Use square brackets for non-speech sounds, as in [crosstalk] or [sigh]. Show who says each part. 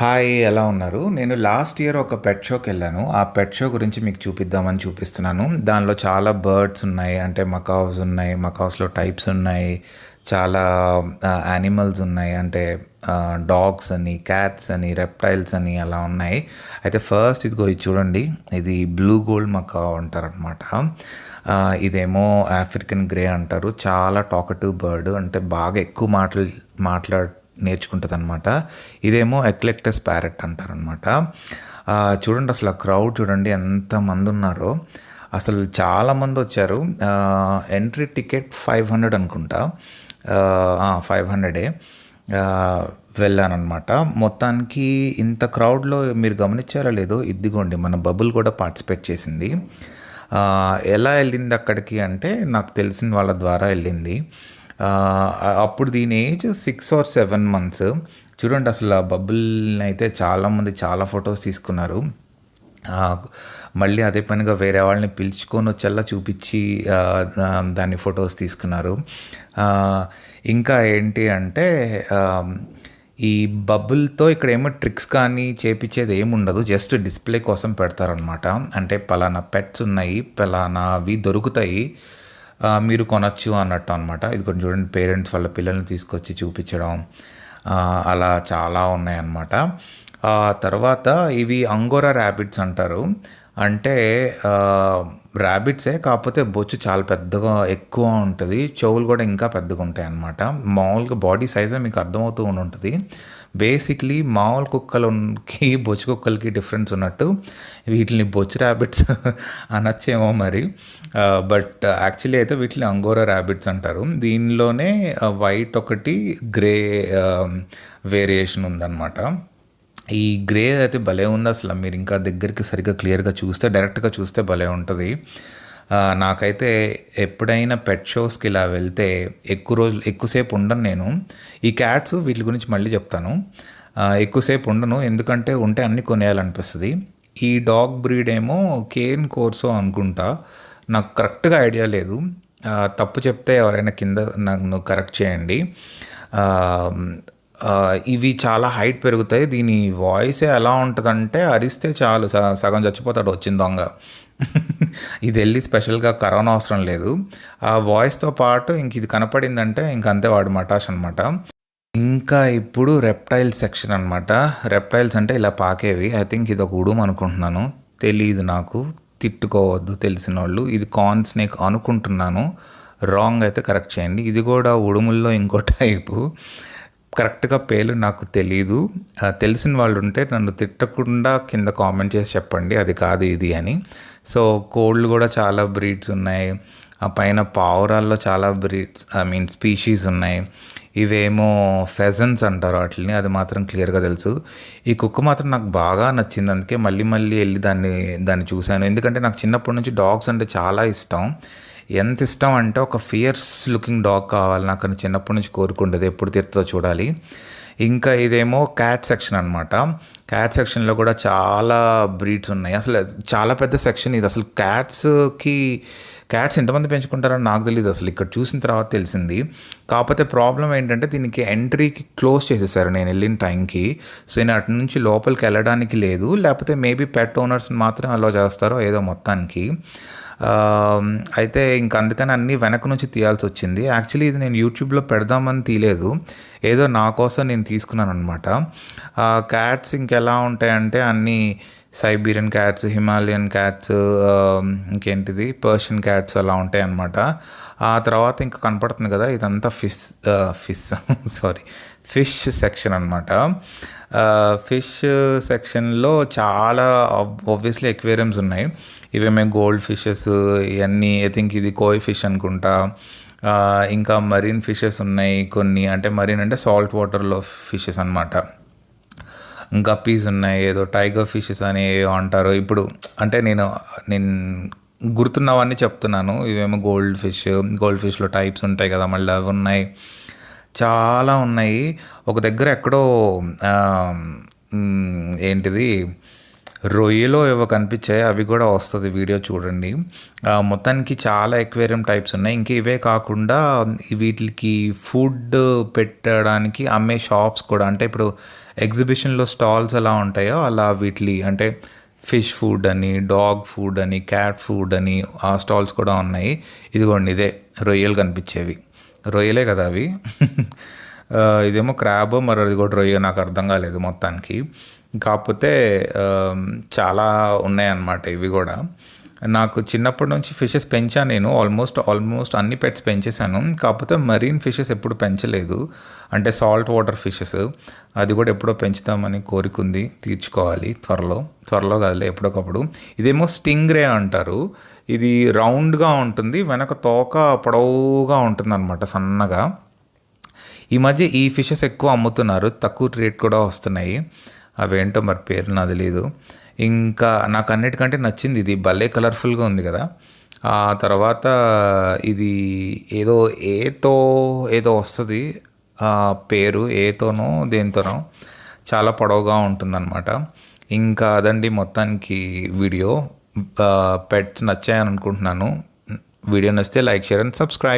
Speaker 1: Hi ఎలా ఉన్నారు? నేను లాస్ట్ ఇయర్ ఒక పెట్ షోకి వెళ్ళాను ఆ పెట్ షో గురించి మీకు చూపిద్దామని చూపిస్తున్నాను. దానిలో చాలా బర్డ్స్ ఉన్నాయి. అంటే మకావ్స్ ఉన్నాయి మకావ్స్లో టైప్స్ ఉన్నాయి చాలా యానిమల్స్ ఉన్నాయి. అంటే డాగ్స్ అని క్యాట్స్ అని రెప్టైల్స్ అని అలా ఉన్నాయి. అయితే ఫస్ట్ ఇదిగో ఇది చూడండి. ఇది బ్లూ గోల్డ్ మకావ్ అంటారనమాట ఇదేమో ఆఫ్రికన్ గ్రే అంటారు. చాలా టాకటివ్ బర్డ్ అంటే బాగా ఎక్కువ మాటలు మాట్లాడు నేర్చుకుంటుంది అనమాట ఇదేమో ఎక్లెక్టస్ ప్యారెట్ అంటారనమాట చూడండి అసలు ఆ క్రౌడ్ చూడండి ఎంతమంది ఉన్నారో అసలు చాలామంది వచ్చారు. ఎంట్రీ టికెట్ ఫైవ్ హండ్రెడ్ అనుకుంటా. ఫైవ్ హండ్రెడే వెళ్ళానమాట మొత్తానికి ఇంత క్రౌడ్లో మీరు గమనించారా లేదో ఇదిగోండి మన బబుల్ కూడా పార్టిసిపేట్ చేసింది. ఎలా వెళ్ళింది అక్కడికి అంటే నాకు తెలిసిన వాళ్ళ ద్వారా వెళ్ళింది. అప్పుడు దీని age six or seven months చూడండి అసలు ఆ బబుల్ని అయితే చాలామంది చాలా ఫొటోస్ తీసుకున్నారు. మళ్ళీ అదే పనిగా వేరే వాళ్ళని పిలుచుకొని వచ్చేలా చూపించి దాన్ని ఫొటోస్ తీసుకున్నారు. ఇంకా ఏంటి అంటే ఈ బబుల్తో ఇక్కడ ఏమో ట్రిక్స్ కానీ చేపించేది ఏముండదు జస్ట్ డిస్ప్లే కోసం పెడతారనమాట అంటే పలానా పెట్స్ ఉన్నాయి పలానావి దొరుకుతాయి. మీరు కొనచ్చు అన్నట్టు అనమాట ఇది కొంచెం చూడండి పేరెంట్స్ వాళ్ళ పిల్లల్ని తీసుకొచ్చి చూపించడం అలా చాలా ఉన్నాయన్నమాట. తర్వాత ఇవి అంగోరా ర్యాబిట్స్ అంటారు. అంటే ర్యాబిట్సే కాకపోతే బొచ్చు చాలా పెద్దగా ఎక్కువ ఉంటుంది. చెవులు కూడా ఇంకా పెద్దగా ఉంటాయి అన్నమాట. మామూలుగా బాడీ సైజే మీకు అర్థమవుతూ ఉండి ఉంటుంది బేసిక్లీ మామూలు కుక్కలకి బొచ్చు కుక్కలకి డిఫరెన్స్ ఉన్నట్టు వీటిని బొచ్చు ర్యాబిట్స్ [laughs] అనొచ్చేమో మరి. బట్ యాక్చువల్లీ అయితే వీటిని అంగోరా ర్యాబిట్స్ అంటారు. దీనిలోనే వైట్ ఒకటి గ్రే వేరియేషన్ ఉందన్నమాట. ఈ గ్రే అయితే భలే ఉంది అసలు. మీరు ఇంకా దగ్గరికి సరిగ్గా క్లియర్గా చూస్తే డైరెక్ట్గా చూస్తే భలే ఉంటుంది. నాకైతే ఎప్పుడైనా పెట్ షోస్కి ఇలా వెళ్తే ఎక్కువ రోజులు ఎక్కువసేపు ఉండను నేను. ఈ క్యాట్స్ వీటి గురించి మళ్ళీ చెప్తాను. ఎక్కువసేపు ఉండను. ఎందుకంటే ఉంటే అన్నీ కొనేయాలనిపిస్తుంది. ఈ డాగ్ బ్రీడ్ ఏమో కేన్ కోర్సో అనుకుంటా. నాకు కరెక్ట్గా ఐడియా లేదు. తప్పు చెప్తే ఎవరైనా కింద నన్ను కరెక్ట్ చేయండి. ఇవి చాలా హైట్ పెరుగుతాయి. దీని వాయిస్ ఎలా ఉంటుందంటే అరిస్తే చాలు సగం చచ్చిపోతాడు వచ్చిన దొంగ. [laughs] ఇది వెళ్ళి స్పెషల్గా కరోనా అవసరం లేదు. ఆ వాయిస్తో పాటు ఇంక ఇది కనపడిందంటే ఇంక అంతే వాడు మటాష్ అనమాట ఇంకా ఇప్పుడు రెప్టైల్ సెక్షన్ అనమాట రెప్టైల్స్ అంటే ఇలా పాకేవి. ఐ థింక్ ఇది ఒక ఉడుము అనుకుంటున్నాను. తెలియదు నాకు. తిట్టుకోవద్దు తెలిసిన వాళ్ళు ఇది కార్న్ స్నేక్ అనుకుంటున్నాను. రాంగ్ అయితే కరెక్ట్ చేయండి. ఇది కూడా ఉడుముల్లో ఇంకో టైపు. కరెక్ట్గా పేర్లు నాకు తెలీదు. తెలిసిన వాళ్ళు ఉంటే నన్ను తిట్టకుండా కింద కామెంట్ చేసి చెప్పండి. అది కాదు ఇది అని. సో కోళ్ళు కూడా చాలా బ్రీడ్స్ ఉన్నాయి. ఆ పైన పావురాల్లో చాలా బ్రీడ్స్ ఐ మీన్ స్పీషీస్ ఉన్నాయి. ఇవేమో ఫెజన్స్ అంటారు వాటిని అది మాత్రం క్లియర్గా తెలుసు. ఈ కుక్క మాత్రం నాకు బాగా నచ్చింది. అందుకే మళ్ళీ మళ్ళీ వెళ్ళి దాన్ని దాన్ని చూశాను. ఎందుకంటే నాకు చిన్నప్పటి నుంచి డాగ్స్ అంటే చాలా ఇష్టం. ఎంత ఇష్టం అంటే ఒక ఫియర్స్ లుకింగ్ డాగ్ కావాలి నాకు అని చిన్నప్పటి నుంచి కోరుకుంటుంది ఎప్పుడు తీరుతుందో చూడాలి. ఇంకా ఇదేమో క్యాట్ సెక్షన్ అనమాట క్యాట్ సెక్షన్లో కూడా చాలా బ్రీడ్స్ ఉన్నాయి. అసలు చాలా పెద్ద సెక్షన్ ఇది. అసలు క్యాట్స్కి క్యాట్స్ ఎంతమంది పెంచుకుంటారని నాకు తెలియదు అసలు. ఇక్కడ చూసిన తర్వాత తెలిసింది. కాకపోతే ప్రాబ్లం ఏంటంటే దీనికి ఎంట్రీకి క్లోజ్ చేసేసారు నేను వెళ్ళిన టైంకి సో నేను అటు నుంచి లోపలికి వెళ్ళడానికి లేదు. లేకపోతే మేబీ పెట్ ఓనర్స్ని మాత్రం అలో చేస్తారో ఏదో మొత్తానికి. అయితే ఇంక అందుకని అన్నీ వెనక నుంచి తీయాల్సి వచ్చింది. యాక్చువల్లీ ఇది నేను యూట్యూబ్లో పెడదామని తీయలేదు. ఏదో నా కోసం నేను తీసుకున్నాను అనమాట క్యాట్స్ ఇంకెలా ఉంటాయంటే అన్నీ సైబీరియన్ క్యాట్స్ హిమాలయన్ క్యాట్స్ ఇంకేంటిది పర్షియన్ క్యాట్స్ అలా ఉంటాయి అన్నమాట. ఆ తర్వాత ఇంకా కనపడుతుంది కదా ఇదంతా fish fish [laughs] sorry fish section అనమాట ఫిష్ సెక్షన్లో చాలా ఆబ్వియస్లీ ఎక్వేరియంస్ ఉన్నాయి. ఇవేమే గోల్డ్ ఫిషెస్ ఇవన్నీ ఐ థింక్ ఇది కోయ్ ఫిష్ అనుకుంటా. ఇంకా మరీన్ ఫిషెస్ ఉన్నాయి కొన్ని అంటే మరీన్ అంటే సాల్ట్ వాటర్లో ఫిషెస్ అనమాట గప్పీస్ ఉన్నాయి ఏదో టైగర్ ఫిషెస్ అని ఏవో అంటారు. ఇప్పుడు అంటే నేను నేను గుర్తున్నవన్నీ చెప్తున్నాను. ఇవేమో గోల్డ్ ఫిష్ గోల్డ్ ఫిష్లో టైప్స్ ఉంటాయి కదా మళ్ళీ అవి ఉన్నాయి. చాలా ఉన్నాయి. ఒక దగ్గర ఎక్కడో ఏంటిది? రొయ్యలో ఏవో కనిపించాయి అవి కూడా వస్తుంది వీడియో చూడండి. మొత్తానికి చాలా ఎక్వేరియం టైప్స్ ఉన్నాయి. ఇంకా ఇవే కాకుండా వీటికి ఫుడ్ పెట్టడానికి అమ్మే షాప్స్ కూడా అంటే ఇప్పుడు ఎగ్జిబిషన్లో స్టాల్స్ ఎలా ఉంటాయో అలా వీటి అంటే ఫిష్ ఫుడ్ అని డాగ్ ఫుడ్ అని క్యాట్ ఫుడ్ అని ఆ స్టాల్స్ కూడా ఉన్నాయి. ఇదిగోండి ఇదే రొయ్యలు కనిపించేవి. రొయ్యలే కదా అవి. [laughs] ఇదేమో క్రాబ్ మరి అది కూడా రొయ్య నాకు అర్థం కాలేదు మొత్తానికి. కాకపోతే చాలా ఉన్నాయన్నమాట ఇవి కూడా. నాకు చిన్నప్పటి నుంచి ఫిషెస్ పెంచాను నేను ఆల్మోస్ట్ ఆల్మోస్ట్ అన్ని పెట్స్ పెంచేశాను. కాకపోతే మరీన్ ఫిషెస్ ఎప్పుడు పెంచలేదు. అంటే సాల్ట్ వాటర్ ఫిషెస్ అది కూడా ఎప్పుడో పెంచుతామని కోరికుంది తీర్చుకోవాలి త్వరలో. త్వరలో కాదులే ఎప్పుడొకప్పుడు. ఇదేమో స్టింగ్ రే అంటారు. ఇది రౌండ్గా ఉంటుంది వెనక తోక పొడవుగా ఉంటుంది అనమాట సన్నగా. ఈ మధ్య ఈ ఫిషెస్ ఎక్కువ అమ్ముతున్నారు. తక్కువ రేట్ కూడా వస్తున్నాయి. అవేంటో మరి పేరు నాకు తెలియదు ఇంకా నాకు అన్నిటికంటే నచ్చింది ఇది. భలే కలర్ఫుల్గా ఉంది కదా. ఆ తర్వాత ఇది ఏదో ఏతో ఏదో వస్తుంది. పేరు ఏతోనో దేంతోనో చాలా పొడవుగా ఉంటుందన్నమాట. ఇంకా అదండి మొత్తానికి వీడియో. పెట్స్ నచ్చాయని అనుకుంటున్నాను. వీడియో నచ్చితే లైక్ షేర్ అండ్ సబ్స్క్రైబ్.